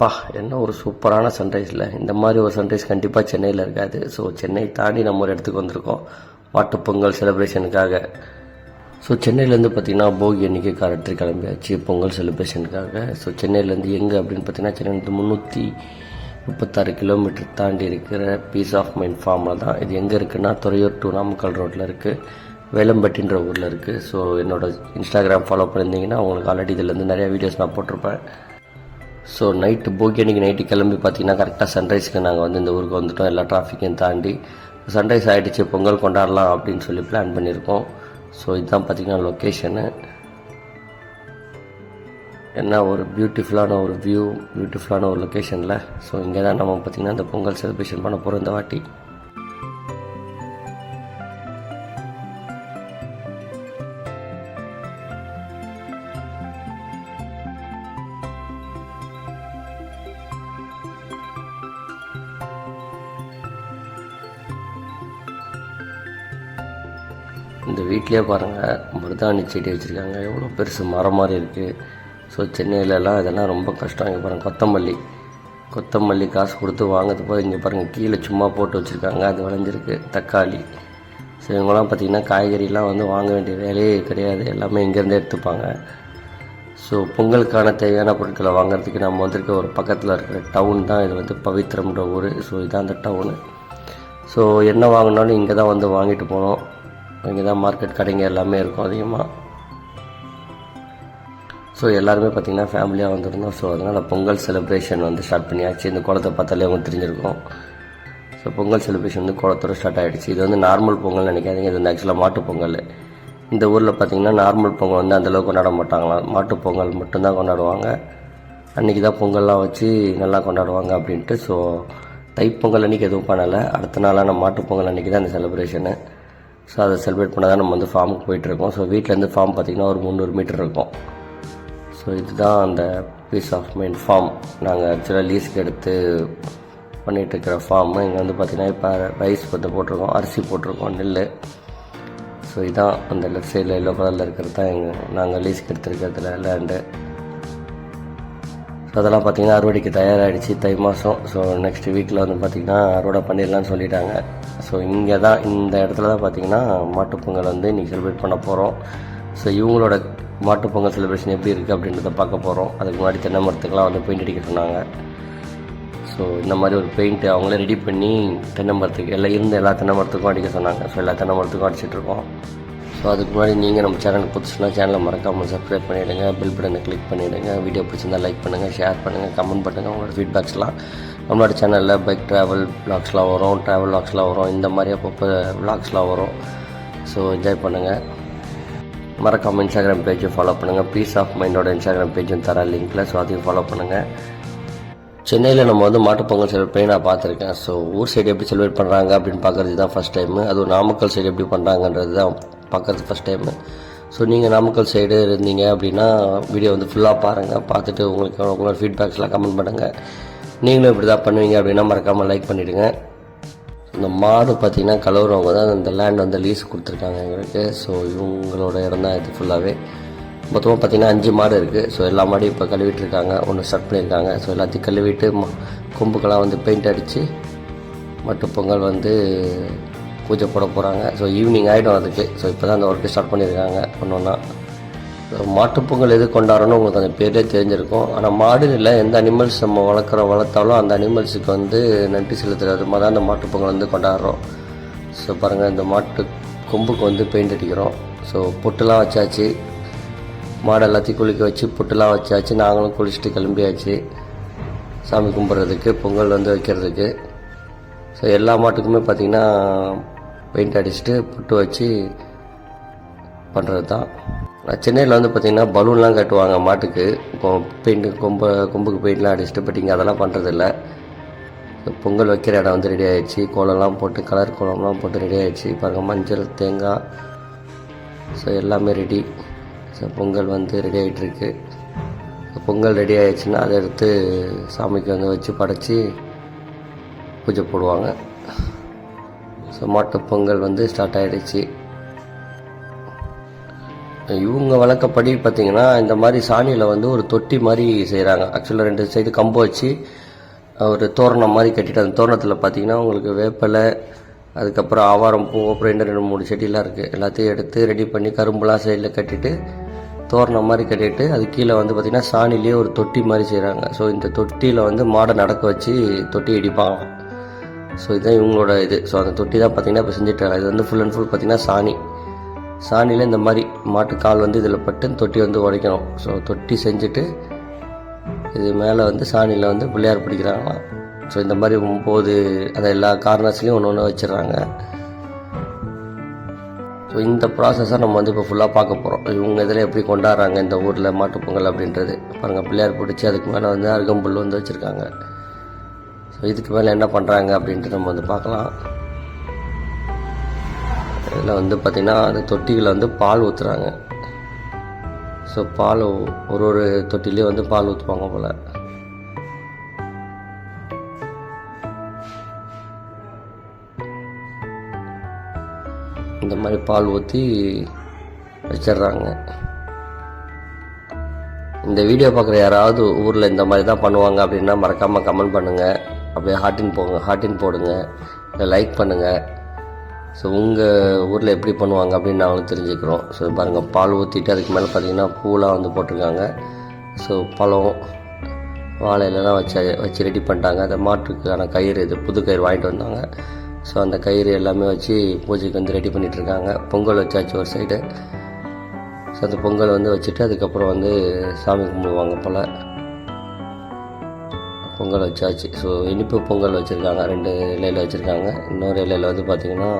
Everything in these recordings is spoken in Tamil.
பா என்ன ஒரு சூப்பரான சன்ரைஸில் இந்த மாதிரி ஒரு சன்ரைஸ் கண்டிப்பாக சென்னையில் இருக்காது. ஸோ சென்னை தாண்டி நம்ம ஒரு இடத்துக்கு வந்திருக்கோம். மாட்டுப் பொங்கல் செலிப்ரேஷனுக்காக ஸோ சென்னையிலேருந்து பார்த்தீங்கன்னா போகி அன்றைக்கி காரற்றி கிளம்பியாச்சு. பொங்கல் செலிப்ரேஷனுக்காக ஸோ சென்னையிலேருந்து எங்கே அப்படின்னு பார்த்தீங்கன்னா சென்னையிலேருந்து முந்நூற்றி முப்பத்தாறு கிலோமீட்டர் தாண்டி இருக்கிற பீஸ் ஆஃப் மைண்ட் ஃபார்மில் தான். இது எங்கே இருக்குன்னா துறையூர் டு நாமக்கல் ரோட்டில் இருக்குது வேலம்பட்டின்ற ஊரில் இருக்குது ஸோ என்னோடய இன்ஸ்டாகிராம் ஃபாலோ பண்ணியிருந்தீங்கன்னா உங்களுக்கு ஆல்ரெடி இதுலேருந்து நிறைய வீடியோஸ் நான் போட்டிருப்பேன். ஸோ நைட்டு போகி அன்றைக்கி நைட்டு கிளம்பி பார்த்தீங்கன்னா கரெக்டாக சன்ரைஸ்க்கு நாங்கள் வந்து இந்த ஊருக்கு வந்துட்டோம். எல்லா டிராஃபிக்கையும் தாண்டி. சன்ரைஸ் ஆகிடுச்சு பொங்கல் கொண்டாடலாம் அப்படின்னு சொல்லி பிளான் பண்ணியிருக்கோம். ஸோ இதுதான் பார்த்திங்கன்னா லொக்கேஷனு என்ன ஒரு பியூட்டிஃபுல்லான ஒரு வியூ பியூட்டிஃபுல்லான ஒரு லொக்கேஷனில் ஸோ இங்கே தான் நம்ம பார்த்திங்கன்னா இந்த பொங்கல் செலிப்ரேஷன் பண்ண போகிறோம் இந்த வாட்டி. இந்த வீட்லேயே பாருங்கள் மருதாணி செடி வச்சுருக்காங்க. எவ்வளோ பெருசு மரம் மாதிரி இருக்குது ஸோ சென்னையிலலாம் இதெல்லாம் ரொம்ப கஷ்டம். இங்கே பாருங்கள் கொத்தமல்லி. கொத்தமல்லி காசு கொடுத்து வாங்கிறது போது இங்கே பாருங்கள் கீழே சும்மா போட்டு வச்சுருக்காங்க. அது விளைஞ்சிருக்கு தக்காளி. ஸோ இவங்கெல்லாம் பார்த்திங்கன்னா காய்கறிலாம் வந்து வாங்க வேண்டிய வேலையே கிடையாது. எல்லாமே இங்கேருந்தே எடுத்துப்பாங்க. ஸோ பொங்கலுக்கான தேவையான பொருட்களை வாங்குறதுக்கு நம்ம வந்திருக்க ஒரு பக்கத்தில் இருக்கிற டவுன் தான் இது வந்து பவித்ரம்ன்ற ஊர். ஸோ இதான் அந்த டவுனு ஸோ என்ன வாங்கினாலும் இங்கே தான் வந்து வாங்கிட்டு போனோம். இங்கே தான் மார்க்கெட் கடைங்க எல்லாமே இருக்கும் அதிகமாக ஸோ எல்லாருமே பார்த்திங்கன்னா ஃபேமிலியாக வந்திருந்தோம். ஸோ அதனால் பொங்கல் செலிப்ரேஷன் வந்து ஸ்டார்ட் பண்ணியாச்சு. இந்த குளத்தை பார்த்தாலே அவங்க தெரிஞ்சிருக்கும். ஸோ பொங்கல் செலிப்ரேஷன் வந்து குளத்தோட ஸ்டார்ட் ஆகிடுச்சு இது வந்து நார்மல் பொங்கல் நினைக்காதீங்க. இது வந்து ஆக்சுவலாக மாட்டு பொங்கல். இந்த ஊரில் பார்த்திங்கன்னா நார்மல் பொங்கல் வந்து அந்தளவுக்கு கொண்டாட மாட்டாங்களாம். மாட்டுப் பொங்கல் மட்டும்தான் கொண்டாடுவாங்க. அன்றைக்கி தான் பொங்கல்லாம் வச்சு நல்லா கொண்டாடுவாங்க அப்படின்ட்டு. ஸோ தைப்பொங்கல் அன்றைக்கி எதுவும் பண்ணலை. அடுத்த நாளான மாட்டுப் பொங்கல் அன்றைக்கி தான் இந்த செலிப்ரேஷனு ஸோ அதை செலிப்ரேட் பண்ண தான் நம்ம வந்து ஃபார்முக்கு போயிட்டுருக்கோம். ஸோ வீட்டிலேருந்து ஃபார்ம் பார்த்திங்கன்னா ஒரு முந்நூறு மீட்டர் இருக்கும். ஸோ இதுதான் அந்த பீஸ் ஆஃப் மைண்ட் ஃபார்ம் நாங்கள் ஆக்சுவலாக லீஸுக்கு எடுத்து பண்ணிகிட்ருக்கிற ஃபார்மு இங்கே வந்து பார்த்திங்கன்னா இப்போ ரைஸ் வந்து போட்டிருக்கோம் அரிசி போட்டிருக்கோம் நெல் ஸோ இதான் அந்த லெஃப்ட் சைடில் எல்லோ கலரில் இருக்கிறது தான் எங்கள் நாங்கள் லீஸ்க்கு எடுத்துருக்கிறதுல லேண்டு அதெல்லாம் பார்த்திங்கன்னா அறுவடைக்கு தயாராகிடுச்சு தை மாதம் ஸோ நெக்ஸ்ட் வீக்கில் வந்து பார்த்திங்கன்னா அறுவடை பண்ணிடலான்னு சொல்லிட்டாங்க. ஸோ இங்கே தான் இந்த இடத்துல தான் பார்த்திங்கன்னா மாட்டுப்பொங்கல் வந்து இன்றைக்கி செலிப்ரேட் பண்ண போகிறோம் ஸோ இவங்களோட மாட்டுப்பொங்கல் செலிப்ரேஷன் எப்படி இருக்குது அப்படின்றத பார்க்க போகிறோம் அதுக்கு முன்னாடி தென்னை மரத்துக்கெலாம் வந்து பெயிண்ட் அடிக்க சொன்னாங்க. ஸோ இந்த மாதிரி ஒரு பெயிண்ட் அவங்களே ரெடி பண்ணி தென்னை மரத்துக்கு எல்லாம் இருந்த எல்லா தென்னை மரத்துக்கும் அடிக்க சொன்னாங்க. ஸோ எல்லா தென்னை மரத்துக்கும் அடிச்சிட்ருக்கோம் ஸோ அதுக்கு முன்னாடி நீங்கள் நம்ம சேனலுக்கு புதுசுனா சேனலை மறக்காமல் சப்ஸ்கிரைப் பண்ணிவிடுங்க பில் பட்டனை கிளிக் பண்ணிவிடுங்க வீடியோ பிடிச்சிருந்தா லைக் பண்ணுங்கள் ஷேர் பண்ணுங்கள் கமெண்ட் பண்ணுங்கள் உங்களோட ஃபீட்பேக்ஸ்லாம் நம்மளோட சேனலில் பைக் ட்ராவல் விளாக்ஸ்லாம் வரும் ட்ராவல் விளாக்ஸ்லாம் வரும் இந்த மாதிரி அப்பப்போ விளாக்ஸ்லாம் வரும். ஸோ என்ஜாய் பண்ணுங்கள் மறக்காமல் இன்ஸ்டாகிராம் பேஜும் ஃபாலோ பண்ணுங்கள் பீஸ் ஆஃப் மைண்டோட இன்ஸ்டாகிராம் பேஜும் தர லிங்க்கில் ஸோ அதையும் ஃபாலோ பண்ணுங்கள் சென்னையில் நம்ம வந்து மாட்டுப்பொங்கல் செலிப்ரேட் பண்ணி நான் பார்த்துருக்கேன். ஸோ ஊர் சைடு எப்படி செலிப்ரேட் பண்ணுறாங்க அப்படின்னு பார்க்குறது தான் ஃபஸ்ட் டைமு அதுவும் நாமக்கல் சைடு எப்படி பண்ணுறாங்கன்றது தான் பார்க்குறது ஃபஸ்ட் டைமு ஸோ நீங்கள் நாமக்கல் சைடு இருந்தீங்க அப்படின்னா வீடியோ வந்து ஃபுல்லாக பாருங்கள் பார்த்துட்டு உங்களுக்கு உங்களோட ஃபீட்பேக்ஸ்லாம் கமெண்ட் பண்ணுங்கள் நீங்களும் இப்படி தான் பண்ணுவீங்க அப்படின்னா மறக்காமல் லைக் பண்ணிவிடுங்க இந்த மாடு பார்த்திங்கன்னா கலவுறவங்க தான் இந்த லேண்ட் வந்து லீஸ் கொடுத்துருக்காங்க எங்களுக்கு. ஸோ இவங்களோட இடம் தான் இது ஃபுல்லாகவே மொத்தமாக பார்த்திங்கன்னா அஞ்சு மாடு இருக்குது ஸோ எல்லா மாடையும் இப்போ கழுவிட்டுருக்காங்க. ஒன்று ஸ்டார்ட் பண்ணியிருக்காங்க. ஸோ எல்லாத்தையும் கழுவிட்டு ம- கொம்புக்கெல்லாம் வந்து பெயிண்ட் அடித்து மட்டு பொங்கல் வந்து பூஜை போட போகிறாங்க ஸோ ஈவினிங் ஆகிடும் அதுக்கு. ஸோ இப்போ தான் அந்த ஒர்க்கு ஸ்டார்ட் பண்ணியிருக்காங்க. ஒன்றுன்னா மாட்டுப்பொங்கல் எது கொண்டாடணும் உங்களுக்கு அந்த பேரே தெரிஞ்சிருக்கும். ஆனால் மாடு இல்லை எந்த அனிமல்ஸ் நம்ம வளர்க்குறோம் வளர்த்தாலும் அந்த அனிமல்ஸுக்கு வந்து நன்றி செலுத்துகிற விதமாக தான் அந்த மாட்டுப்பொங்கல் வந்து கொண்டாடுறோம். ஸோ பாருங்கள் இந்த மாட்டு கொம்புக்கு வந்து பெயிண்ட் அடிக்கிறோம். ஸோ பொட்டுலாம் வச்சாச்சு. மாடு எல்லாத்தையும் குளிக்க வச்சு புட்டுலாம் வச்சாச்சு. நாங்களும் குளிச்சுட்டு கிளம்பியாச்சு. சாமி கும்பிட்றதுக்கு பொங்கல் வந்து வைக்கிறதுக்கு. ஸோ எல்லா மாட்டுக்குமே பார்த்திங்கன்னா பெயிண்ட் அடிச்சுட்டு புட்டு வச்சு பண்ணுறது தான் சென்னையில் வந்து பார்த்திங்கன்னா பலூன்லாம் கட்டுவாங்க மாட்டுக்கு. பெயிண்ட் கொம்பை கொம்புக்கு பெயிண்ட்லாம் அடிச்சுட்டு பட் இங்கே அதெல்லாம் பண்ணுறதில்ல பொங்கல் வைக்கிற இடம் வந்து ரெடி ஆகிடுச்சு கோலம்லாம் போட்டு கலர் கோலம்லாம் போட்டு ரெடி ஆகிடுச்சு பாருங்கள் மஞ்சள் தேங்காய். ஸோ எல்லாமே ரெடி ஸோ பொங்கல் வந்து ரெடி ஆகிட்டுருக்கு பொங்கல் ரெடி ஆகிடுச்சுன்னா அதை எடுத்து சாமிக்கு வந்து வச்சு படைச்சி பூஜை போடுவாங்க. ஸோ மாட்டுப் பொங்கல் வந்து ஸ்டார்ட் ஆகிடுச்சு இவங்க வழக்கப்படி பார்த்தீங்கன்னா இந்த மாதிரி சாணியில் வந்து ஒரு தொட்டி மாதிரி செய்கிறாங்க ஆக்சுவலாக ரெண்டு சைடு கம்பு வச்சு ஒரு தோரணம் மாதிரி கட்டிட்டு அந்த தோரணத்தில் பார்த்திங்கன்னா உங்களுக்கு வேப்பிலை அதுக்கப்புறம் ஆவாரம் பூ அப்புறம் இன்னும் ரெண்டு மூணு செடியெலாம் இருக்குது எல்லாத்தையும் எடுத்து ரெடி பண்ணி கரும்புலாம் சைடில் கட்டிட்டு தோரணம் மாதிரி கட்டிட்டு அது கீழே வந்து பார்த்திங்கன்னா சாணிலேயே ஒரு தொட்டி மாதிரி செய்கிறாங்க ஸோ இந்த தொட்டியில் வந்து மாடை நடக்க வச்சு தொட்டி இடிப்பாங்க ஸோ இதுதான் இவங்களோட இது. ஸோ அந்த தொட்டி தான் பார்த்தீங்கன்னா இப்போ செஞ்சுட்டாங்க இது வந்து ஃபுல் அண்ட் ஃபுல் பார்த்தீங்கன்னா சாணி. சாணியில் இந்த மாதிரி மாட்டு கால் வந்து இதில் பட்டு தொட்டி வந்து உடைக்கணும். ஸோ தொட்டி செஞ்சுட்டு இது மேலே வந்து சாணியில் வந்து பிள்ளையார் பிடிக்கிறாங்களாம் ஸோ இந்த மாதிரி ஒம்பது அந்த எல்லா கார்னர்ஸ்லேயும் ஒன்று ஒன்று வச்சிடுறாங்க. ஸோ இந்த ப்ராசஸை நம்ம வந்து இப்போ ஃபுல்லாக பார்க்க போகிறோம் இவங்க இதில் எப்படி கொண்டாடுறாங்க இந்த ஊரில் மாட்டுப் பொங்கல் அப்படின்றது. பாருங்கள் பிள்ளையார் பிடிச்சி அதுக்கு மேலே வந்து அருகம்புல் வந்து வச்சுருக்காங்க. இதுக்கு மேலே என்ன பண்ணுறாங்க அப்படின்ட்டு நம்ம வந்து பார்க்கலாம். இதில் வந்து பார்த்திங்கன்னா அந்த தொட்டிகளை வந்து பால் ஊற்றுறாங்க ஸோ பால் ஒரு ஒரு தொட்டிலையும் வந்து பால் ஊற்றுவாங்க போல். இந்த மாதிரி பால் ஊற்றி வச்சிடுறாங்க. இந்த வீடியோ பார்க்குற யாராவது ஊரில் இந்த மாதிரி தான் பண்ணுவாங்க அப்படின்னா மறக்காமல் கமெண்ட் பண்ணுங்கள் அப்படியே ஹார்ட்டின் போங்க ஹார்ட்டின் போடுங்க இல்லை லைக் பண்ணுங்கள் ஸோ உங்கள் ஊரில் எப்படி பண்ணுவாங்க அப்படின்னு நாங்களும் தெரிஞ்சுக்கிறோம். ஸோ பாருங்கள் பால் ஊற்றிட்டு அதுக்கு மேலே பார்த்தீங்கன்னா பூலாம் வந்து போட்டிருக்காங்க. ஸோ பழம் வாழை வச்சு வச்சு ரெடி பண்ணிட்டாங்க. அந்த மாட்டுக்கான கயிறு இது புது கயிறு வாங்கிட்டு வந்தாங்க. ஸோ அந்த கயிறு எல்லாமே வச்சு பூஜைக்கு வந்து ரெடி பண்ணிகிட்ருக்காங்க இருக்காங்க. பொங்கல் வச்சாச்சு ஒரு சைடு ஸோ அந்த பொங்கல் வந்து வச்சுட்டு அதுக்கப்புறம் வந்து சாமி கும்பிடுவாங்க போல். பொங்கல் வச்சாச்சு. ஸோ இனிப்பு பொங்கல் வச்சுருக்காங்க. ரெண்டு இலையில் வச்சுருக்காங்க. இன்னொரு இலையில் வந்து பார்த்திங்கன்னா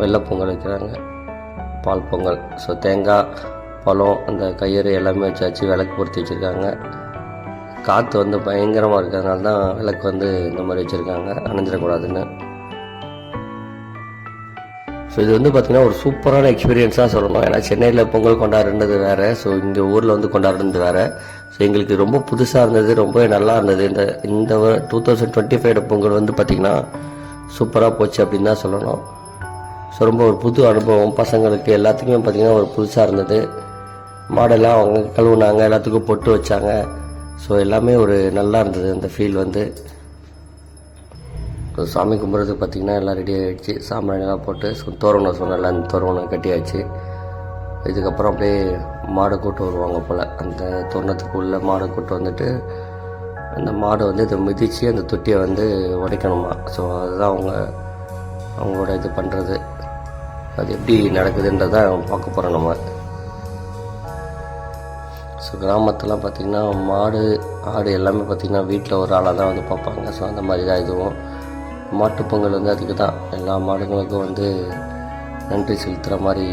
வெள்ளை பொங்கல் வைக்கிறாங்க. பால் பொங்கல். ஸோ தேங்காய் பழம் அந்த கயிறு எல்லாமே வச்சாச்சு. விளக்கு பொருத்தி வச்சுருக்காங்க. காற்று வந்து பயங்கரமாக இருக்கிறதுனால தான் விளக்கு வந்து இந்த மாதிரி வச்சுருக்காங்க. அணைஞ்சிடக்கூடாதுன்னு. ஸோ இது வந்து பார்த்திங்கன்னா ஒரு சூப்பரான எக்ஸ்பீரியன்ஸாக சொல்லணும் ஏன்னா சென்னையில் பொங்கல் கொண்டாடுறது வேறு. ஸோ இங்கே ஊரில் வந்து கொண்டாடுறது வேறு. ஸோ எங்களுக்கு ரொம்ப புதுசாக இருந்தது ரொம்பவே நல்லா இருந்தது. இந்த இந்த two thousand twenty five Pongal வந்து பார்த்திங்கன்னா சூப்பராக போச்சு அப்படின்னு தான் சொல்லணும். ஸோ ரொம்ப ஒரு புது அனுபவம். பசங்களுக்கு எல்லாத்துக்குமே பார்த்திங்கன்னா ஒரு புதுசாக இருந்தது. மாடெல்லாம் அவங்க கழுவுனாங்க எல்லாத்துக்கும் பொட்டு வச்சாங்க. ஸோ எல்லாமே ஒரு நல்லா இருந்தது அந்த ஃபீல் வந்து. இப்போ சாமி கும்பிட்றது பார்த்திங்கன்னா எல்லாம் ரெடி ஆகிடுச்சு சாம்பிராணிலாம் போட்டு தோரணம் சொன்னல அந்த தோரணம் கட்டியாச்சு. இதுக்கப்புறம் அப்படியே மாடை கூட்டு வருவாங்க போல். அந்த தோரணத்துக்குள்ளே மாடை கூட்டு வந்துட்டு அந்த மாடை வந்து இதை மிதித்து அந்த தொட்டியை வந்து உடைக்கணுமா? ஸோ அதுதான் அவங்க அவங்களோட இது பண்ணுறது அது எப்படி நடக்குதுன்றதை பார்க்க போகிறோம் நம்ம. ஸோ கிராமத்துலாம் பார்த்திங்கன்னா மாடு ஆடு எல்லாமே பார்த்திங்கன்னா வீட்டில் ஒரு ஆளாக தான் வந்து பார்ப்பாங்க. ஸோ அந்த மாதிரி தான் இதுவும். மாட்டுப் பொங்கல் வந்து அதுக்கு தான். எல்லா மாடுங்களுக்கும் வந்து நன்றி செலுத்துகிற மாதிரி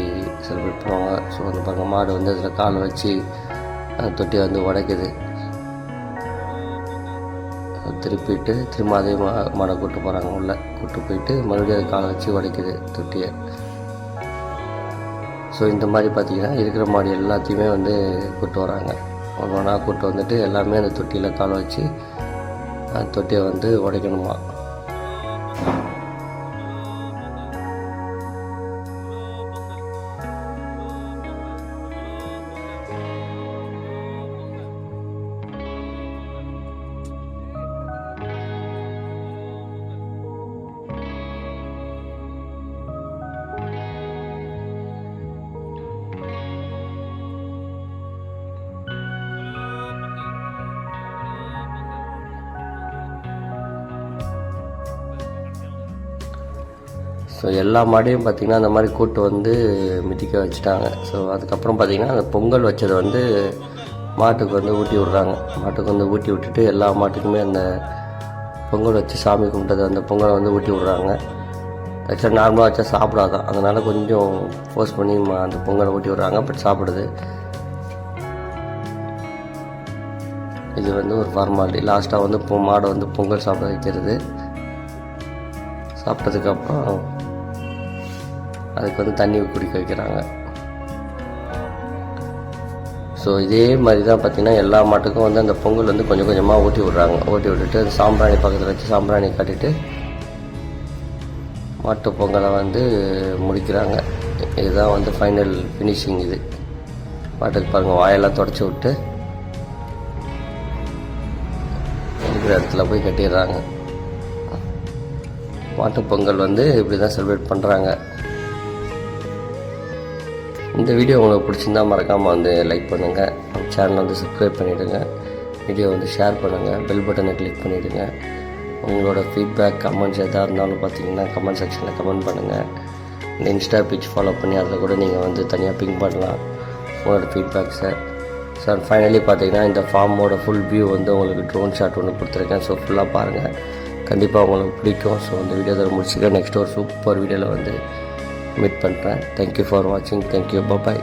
செலிப்ரேட் பண்ணுவாங்க. ஸோ அந்த பாருங்கள் மாடு வந்து அதில் கால் வச்சு அந்த தொட்டியை வந்து உடைக்குது. திருப்பிட்டு திரும்ப அதே மா மாடை கூட்டு போகிறாங்க உள்ளே. கூப்பிட்டு போயிட்டு மறுபடியும் அது காலை வச்சு உடைக்குது தொட்டியை. ஸோ இந்த மாதிரி பார்த்திங்கன்னா இருக்கிற மாடு எல்லாத்தையுமே வந்து கூட்டு வராங்க. ஒன்று ஒன்றா கூப்பிட்டு வந்துட்டு எல்லாமே அந்த தொட்டியில் காலை வச்சு அந்த தொட்டியை வந்து உடைக்கணுமா? ஸோ எல்லா மாடையும் பார்த்திங்கன்னா அந்த மாதிரி கூட்டு வந்து மிதிக்க வச்சுட்டாங்க. ஸோ அதுக்கப்புறம் பார்த்திங்கன்னா அந்த பொங்கல் வச்சதை வந்து மாட்டுக்கு வந்து ஊட்டி விட்றாங்க. மாட்டுக்கு வந்து ஊட்டி விட்டுட்டு எல்லா மாட்டுக்குமே அந்த பொங்கல் வச்சு சாமி கும்பிட்டது அந்த பொங்கலை வந்து ஊட்டி விட்றாங்க. ஆக்சுவலாக நார்மலாக வச்சா சாப்பிடாதான் அதனால் கொஞ்சம் ஃபோர்ஸ் பண்ணி மா- அந்த பொங்கலை ஊட்டி விட்றாங்க. பட் சாப்பிடுது. இது வந்து ஒரு ஃபார்மாலிட்டி லாஸ்ட்டாக வந்து பொ மாடை வந்து பொங்கல் சாப்பிட வைக்கிறது. சாப்பிட்டதுக்கப்புறம் அதுக்கு வந்து தண்ணி குடிக்க வைக்கிறாங்க. ஸோ இதே மாதிரி தான் பார்த்திங்கன்னா எல்லா மாட்டுக்கும் வந்து அந்த பொங்கல் வந்து கொஞ்சம் கொஞ்சமாக ஊட்டி விட்றாங்க. ஊட்டி விட்டுட்டு அந்த சாம்பிராணி பக்கத்தில் வச்சு சாம்பிராணி கட்டிட்டு மாட்டு பொங்கலை வந்து முடிக்கிறாங்க. இதுதான் வந்து ஃபைனல் ஃபினிஷிங் இது. மாட்டுக்கு பாருங்கள் வாயெல்லாம் தொடச்சி விட்டு இருக்கிற இடத்துல போய் கட்டிடுறாங்க. மாட்டு பொங்கல் வந்து இப்படி தான் செலிப்ரேட் பண்ணுறாங்க இந்த வீடியோ உங்களுக்கு பிடிச்சிருந்தா மறக்காமல் வந்து லைக் பண்ணுங்கள் சேனலை வந்து சப்ஸ்கிரைப் பண்ணிவிடுங்க வீடியோ வந்து ஷேர் பண்ணுங்கள் பெல் பட்டனை கிளிக் பண்ணிவிடுங்க உங்களோட ஃபீட்பேக் கமெண்ட்ஸ் எதாக இருந்தாலும் பார்த்தீங்கன்னா கமெண்ட் செக்ஷனில் கமெண்ட் பண்ணுங்கள் இந்த இன்ஸ்டா பேஜ் ஃபாலோ பண்ணி அதில் கூட நீங்கள் வந்து தனியாக பிங்க் பண்ணலாம். உங்களோட ஃபீட்பேக்ஸை சார் ஃபைனலி பார்த்தீங்கன்னா இந்த ஃபார்மோட ஃபுல் வியூ வந்து உங்களுக்கு ட்ரோன் ஷாட் ஒன்று கொடுத்துருக்கேன். ஸோ ஃபுல்லாக பாருங்கள் கண்டிப்பாக உங்களுக்கு பிடிக்கும். ஸோ இந்த வீடியோ இதை முடிச்சுக்க நெக்ஸ்ட் ஒரு சூப்பர் வீடியோவில் வந்து மீட் பண்ணுறேன் தேங்க்யூ ஃபார் வாட்சிங் தேங்க்யூ பபாய்